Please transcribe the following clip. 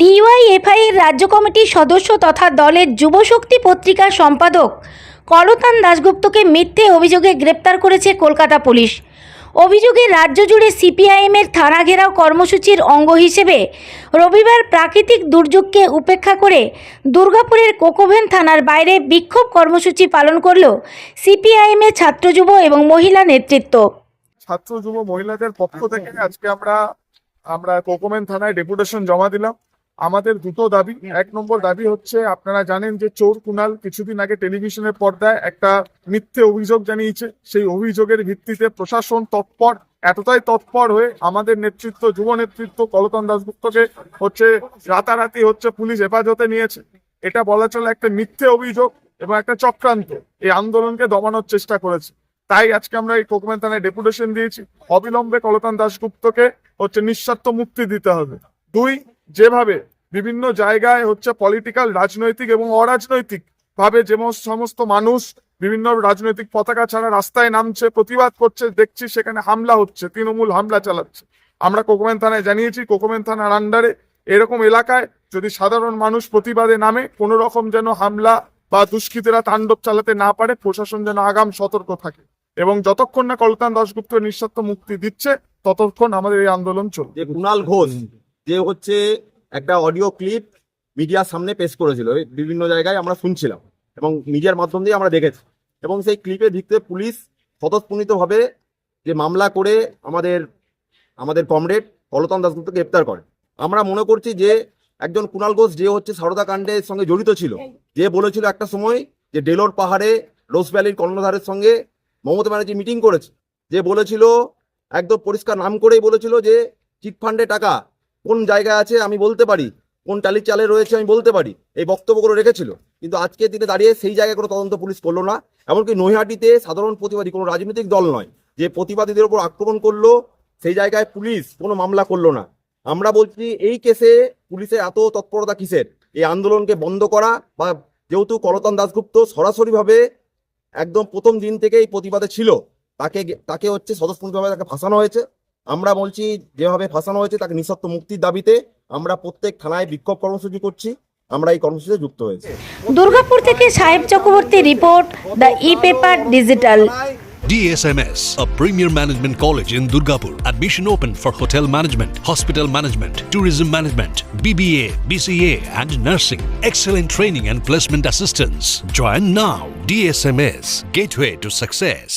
DYFI এর রাজ্য কমিটির সদস্য তথা দলের যুবশক্তি পত্রিকার সম্পাদক করতান দাশগুপ্তকে মিথ্যে অভিযোগে গ্রেপ্তার করেছে কলকাতা পুলিশ। অভিযোগে রাজ্য জুড়ে সিপিআইএমের থানা ঘেরাও কর্মসূচির অঙ্গ হিসেবে রবিবার প্রাকৃতিক দুর্যোগকে উপেক্ষা করে দুর্গাপুরের কোকোভেন থানার বাইরে বিক্ষোভ কর্মসূচি পালন করল সিপিআইএমের ছাত্র যুব এবং মহিলা নেতৃত্ব। ছাত্র যুব মহিলাদের পক্ষ থেকে আজকে আমরা আমরা কোকোমেন থানায় ডেপুটেশন জমা দিলাম। আমাদের দুটো দাবি। এক নম্বর দাবি হচ্ছে আপনারা জানেন যে চোর কুনাল কিছুদিন আগে টেলিভিশনের পর্দায় একটা মিথ্যে অভিযোগ জানিয়েছে। সেই অভিযোগের ভিত্তিতে প্রশাসন তৎপর এতটাই তৎপর হয়ে আমাদের নেতৃত্ব যুব নেতৃত্ব কলতন দাসগুপ্তকে হচ্ছে রাতারাতি হচ্ছে পুলিশ হেফাজতে নিয়েছে। এটা বলা চলে একটা মিথ্যে অভিযোগ এবং একটা চক্রান্ত। এই আন্দোলনকে দমানোর চেষ্টা করেছে। তাই আজকে আমরা এই কোকমেন থানায় ডেপুটেশন দিয়েছি। অবিলম্বে কলতান দাশগুপ্তকে হচ্ছে নিঃস্বার্থ মুক্তি দিতে হবে। দুই যেভাবে বিভিন্ন জায়গায় হচ্ছে পলিটিক্যাল রাজনৈতিক এবং অরাজনৈতিক ভাবে যে সমস্ত মানুষ বিভিন্ন রাজনৈতিক পতাকা ছাড়া রাস্তায় নামছে, প্রতিবাদ করছে, দেখছি সেখানে হামলা হচ্ছে, তৃণমূল হামলা চালাচ্ছে। আমরা কোকমেন থানায় জানিয়েছি, কোকমেন থানার আন্ডারে এরকম এলাকায় যদি সাধারণ মানুষ প্রতিবাদে নামে, কোনো রকম যেন হামলা বা দুষ্কৃতীরা তাণ্ডব চালাতে না পারে, প্রশাসন যেন আগাম সতর্ক থাকে। এবং যতক্ষণ না কলতান দাশগুপ্ত নিঃস্বার্থ মুক্তি দিচ্ছে, ততক্ষণ আমাদের এই আন্দোলন চলবে। যে কুণাল ঘোষ, যে হচ্ছে একটা অডিও ক্লিপ মিডিয়ার সামনে পেশ করেছিল। বিভিন্ন জায়গায় আমরা শুনছিলাম এবং মিডিয়ার মাধ্যম দিয়ে আমরা দেখেছি। এবং সেই ক্লিপের ভিত্তিতে পুলিশ স্বতঃস্ফূর্তভাবে যে মামলা করে আমাদের আমাদের কমরেড কলতন দাসগুপ্তকে গ্রেপ্তার করে। আমরা মনে করছি যে একজন কুণাল ঘোষ, যে হচ্ছে সারদা কাণ্ডের সঙ্গে জড়িত ছিল, যে বলেছিল একটা সময় যে ডেলোর পাহাড়ে রোজ ভ্যালির কর্ণধারের সঙ্গে মমতা ব্যানার্জি মিটিং করেছে। যে বলেছিল, একদম পরিষ্কার নাম করেই বলেছিল যে চিটফান্ডে টাকা কোন জায়গায় আছে আমি বলতে পারি? কোন টালির চালে রয়েছে আমি বলতে পারি? এই বক্তব্যগুলো রেখেছিল। কিন্তু আজকে দিনে দাঁড়িয়ে সেই জায়গায় কোনো তদন্ত পুলিশ করল না। এমনকি নৈহাটিতে সাধারণ প্রতিবাদী কোনো রাজনৈতিক দল নয়। যে প্রতিবাদীদের উপর আক্রমণ করল, সেই জায়গায় পুলিশ কোনো মামলা করল না। আমরা বলছি, এই কেসে পুলিশের এত তৎপরতা কিসের? এই আন্দোলনকে বন্ধ করা বা যেহেতু করতন দাসগুপ্ত সরাসরিভাবে একদম প্রথম দিন থেকে এই প্রতিবাদে ছিল, তাকে তাকে হচ্ছে স্বতঃস্ফূর্তভাবে তাকে ফাঁসানো হয়েছে। আমরা বলছি যেভাবে ফাঁসানো হয়েছে তাকে নিঃশর্ত মুক্তির দাবিতে আমরা প্রত্যেক থানায় বিক্ষোভ কর্মসূচি করছি আমরা এই কর্মসূচিতে যুক্ত হয়েছি দুর্গাপুর থেকে Saheb Chakraborty report the E paper digital DSMS, a premier management college in Durgapur. Admission open for hotel management, hospital management, tourism management, BBA, BCA, and nursing. Excellent training and placement assistance. Join now. DSMS, gateway to success.